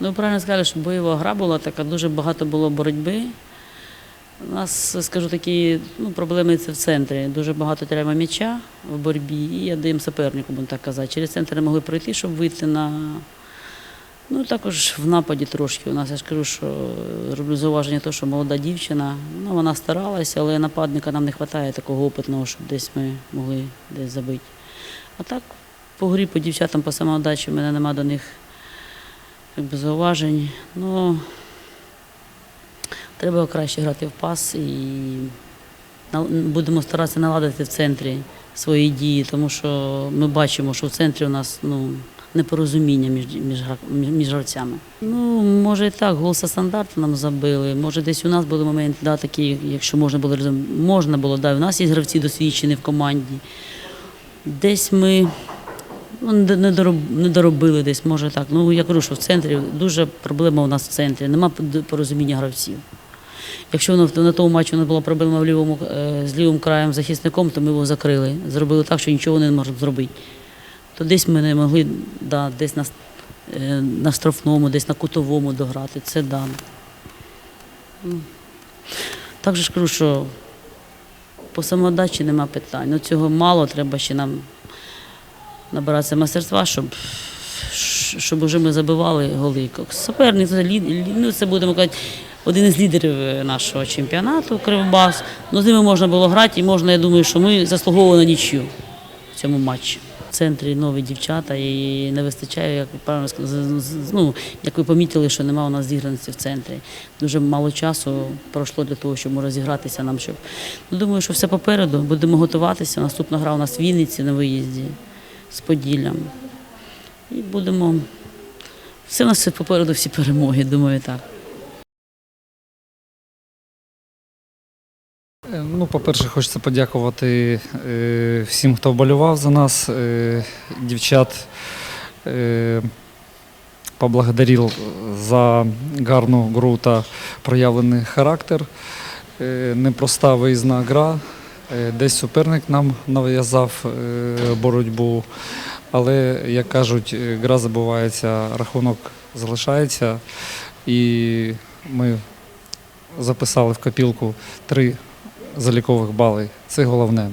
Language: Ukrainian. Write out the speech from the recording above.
Ну, правильно сказали, що бойова гра була така, дуже багато було боротьби. У нас, скажу такі, ну, проблеми це в центрі. Дуже багато треба м'яча в боротьбі і віддаємо супернику, будемо так казати. Через центр не могли пройти, щоб вийти на. Ну, також в нападі трошки. У нас я ж кажу, що роблю зауваження, того, що молода дівчина, ну, вона старалася, але нападника нам не вистачає такого опитного, щоб десь ми могли десь забити. А так, по грі, по дівчатам, по самоотдачі, в мене нема до них якби, зауважень. Ну, треба краще грати в пас і будемо старатися наладити в центрі свої дії, тому що ми бачимо, що в центрі у нас ну, непорозуміння між, між, між, гравцями. Ну, може і так, гол за стандарт нам забили. Може, десь у нас були моменти, да, такі, якщо можна було можна було, да, у нас є гравці досвідчені в команді. Десь ми ну, не доробили десь, може так. Ну, я кажу, що в центрі дуже проблема у нас в центрі, нема порозуміння гравців. Якщо на тому матчі у була проблема в лівому, е, з лівим краєм захисником, то ми його закрили. Зробили так, що нічого не можемо зробити. То десь ми не могли да, десь на, е, на штрафному, десь на кутовому дограти. Це да. Ну, Так же ж кажу, що по самодачі нема питань. Ну, цього мало, треба ще нам набиратися мастерства, щоб, щоб вже ми забивали голи. Лі- ну, це будемо казати, один із лідерів е, нашого чемпіонату Кривбас. Ну, з ними можна було грати, і можна, я думаю, що ми заслуговували на нічю в цьому матчі. В центрі нові дівчата і не вистачає, як ви правильно ну, як ви помітили, що немає у нас зіграності в центрі. Дуже мало часу пройшло для того, щоб розігратися нам. Щоб... Ну, думаю, що все попереду. Будемо готуватися. Наступна гра у нас в Вінниці на виїзді з Поділлям. І будемо. Все у нас попереду, всі перемоги, думаю, так. Е, Ну, по-перше, хочеться подякувати е, всім, хто вболював за нас. Е, дівчат поблагодарив за гарну гру та проявлений характер. Непроста виїзна гра. Е, десь суперник нам нав'язав е, боротьбу. Але, як кажуть, е, гра забувається, рахунок залишається. І ми записали в копілку три залікових бали. Це головне.